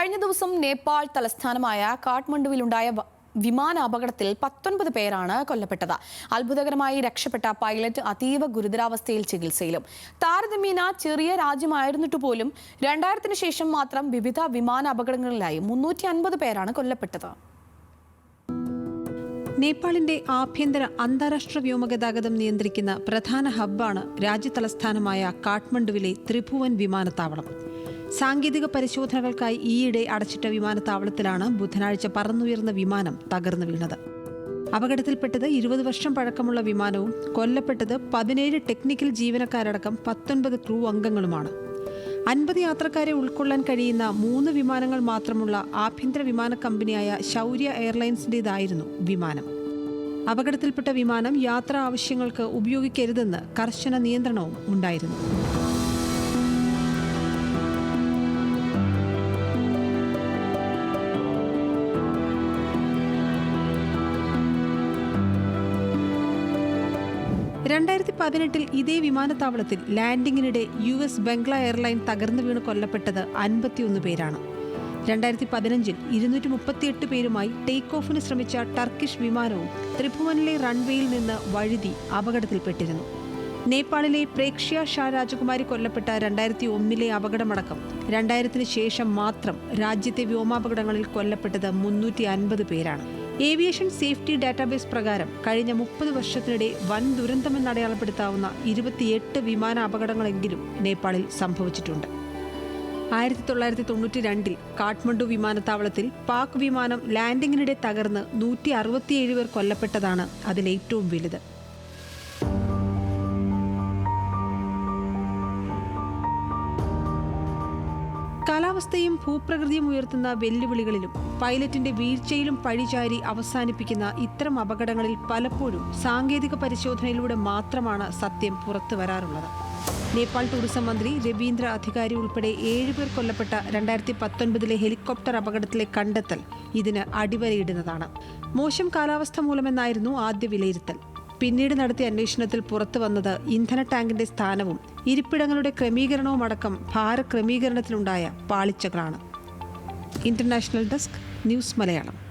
കഴിഞ്ഞ ദിവസം നേപ്പാൾ തലസ്ഥാനമായ കാഠ്മണ്ഡുവിലുണ്ടായ വിമാന അപകടത്തിൽ പത്തൊൻപത് പേരാണ് കൊല്ലപ്പെട്ടത്. അത്ഭുതകരമായി രക്ഷപ്പെട്ട പൈലറ്റ് അതീവ ഗുരുതരാവസ്ഥയിൽ ചികിത്സയിലും. താരതമ്യേന ചെറിയ രാജ്യമായിരുന്നിട്ട് പോലും രണ്ടായിരത്തിന് ശേഷം മാത്രം വിവിധ വിമാന അപകടങ്ങളിലായി മുന്നൂറ്റി അൻപത് പേരാണ് കൊല്ലപ്പെട്ടത്. നേപ്പാളിന്റെ ആഭ്യന്തര അന്താരാഷ്ട്ര വ്യോമഗതാഗതം നിയന്ത്രിക്കുന്ന പ്രധാന ഹബ്ബാണ് രാജ്യതലസ്ഥാനമായ കാഠ്മണ്ഡുവിലെ ത്രിഭുവൻ വിമാനത്താവളം. സാങ്കേതിക പരിശോധനകൾക്കായി ഈയിടെ അടച്ചിട്ട വിമാനത്താവളത്തിലാണ് ബുധനാഴ്ച പറന്നുയർന്ന വിമാനം തകർന്നു വീണത്. അപകടത്തിൽപ്പെട്ടത് ഇരുപത് വർഷം പഴക്കമുള്ള വിമാനവും കൊല്ലപ്പെട്ടത് പതിനേഴ് ടെക്നിക്കൽ ജീവനക്കാരടക്കം പത്തൊൻപത് ക്രൂ അംഗങ്ങളുമാണ്. അൻപത് യാത്രക്കാരെ ഉൾക്കൊള്ളാൻ കഴിയുന്ന മൂന്ന് വിമാനങ്ങൾ മാത്രമുള്ള ആഭ്യന്തര വിമാന കമ്പനിയായ ശൗര്യ എയർലൈൻസിന്റേതായിരുന്നു വിമാനം. അപകടത്തിൽപ്പെട്ട വിമാനം യാത്രാ ആവശ്യങ്ങൾക്ക് ഉപയോഗിക്കരുതെന്ന് കർശന നിയന്ത്രണവും ഉണ്ടായിരുന്നു. രണ്ടായിരത്തി പതിനെട്ടിൽ ഇതേ വിമാനത്താവളത്തിൽ ലാൻഡിങ്ങിനിടെ യു എസ് ബംഗ്ല എയർലൈൻ തകർന്നു വീണ് കൊല്ലപ്പെട്ടത് അൻപത്തിയൊന്ന് പേരാണ്. രണ്ടായിരത്തി പതിനഞ്ചിൽ ഇരുന്നൂറ്റി മുപ്പത്തിയെട്ട് പേരുമായി ടേക്ക് ഓഫിന് ശ്രമിച്ച ടർക്കിഷ് വിമാനവും ത്രിഭുവനിലെ റൺവേയിൽ നിന്ന് വഴുതി അപകടത്തിൽപ്പെട്ടിരുന്നു. നേപ്പാളിലെ പ്രേക്ഷ്യ ഷാ രാജകുമാരി കൊല്ലപ്പെട്ട രണ്ടായിരത്തി ഒന്നിലെ അപകടമടക്കം രണ്ടായിരത്തിന് ശേഷം മാത്രം രാജ്യത്തെ വ്യോമാപകടങ്ങളിൽ കൊല്ലപ്പെട്ടത് മുന്നൂറ്റി അൻപത് പേരാണ്. ഏവിയേഷൻ സേഫ്റ്റി ഡാറ്റാബേസ് പ്രകാരം കഴിഞ്ഞ മുപ്പത് വർഷത്തിനിടെ വൻ ദുരന്തമെന്ന് അടയാളപ്പെടുത്താവുന്ന ഇരുപത്തിയെട്ട് വിമാന അപകടങ്ങളെങ്കിലും നേപ്പാളിൽ സംഭവിച്ചിട്ടുണ്ട്. ആയിരത്തി തൊള്ളായിരത്തി തൊണ്ണൂറ്റി രണ്ടിൽ കാഠ്മണ്ഡു വിമാനത്താവളത്തിൽ പാക് വിമാനം ലാൻഡിങ്ങിനിടെ തകർന്ന് നൂറ്റി അറുപത്തിയേഴ് പേർ കൊല്ലപ്പെട്ടതാണ് അതിലേറ്റവും വലുത്. കാലാവസ്ഥയും ഭൂപ്രകൃതിയും ഉയർത്തുന്ന വെല്ലുവിളികളിലും പൈലറ്റിന്റെ വീഴ്ചയിലും പഴിചാരി അവസാനിപ്പിക്കുന്ന ഇത്തരം അപകടങ്ങളിൽ പലപ്പോഴും സാങ്കേതിക പരിശോധനയിലൂടെ മാത്രമാണ് സത്യം പുറത്തു വരാറുള്ളത്. നേപ്പാൾ ടൂറിസം മന്ത്രി രവീന്ദ്ര അധികാരി ഉൾപ്പെടെ ഏഴുപേർ കൊല്ലപ്പെട്ട രണ്ടായിരത്തി പത്തൊൻപതിലെ ഹെലികോപ്റ്റർ അപകടത്തിലെ കണ്ടെത്തൽ ഇതിന് അടിവരയിടുന്നതാണ്. മോശം കാലാവസ്ഥ മൂലമെന്നായിരുന്നു ആദ്യ വിലയിരുത്തൽ. പിന്നീട് നടത്തിയ അന്വേഷണത്തിൽ പുറത്തു വന്നത് ഇന്ധന ടാങ്കിന്റെ സ്ഥാനവും ഇരിപ്പിടങ്ങളുടെ ക്രമീകരണവും അടക്കം ഭാരക്രമീകരണത്തിലുണ്ടായ പാളിച്ചകളാണ്. International desk news Malayalam.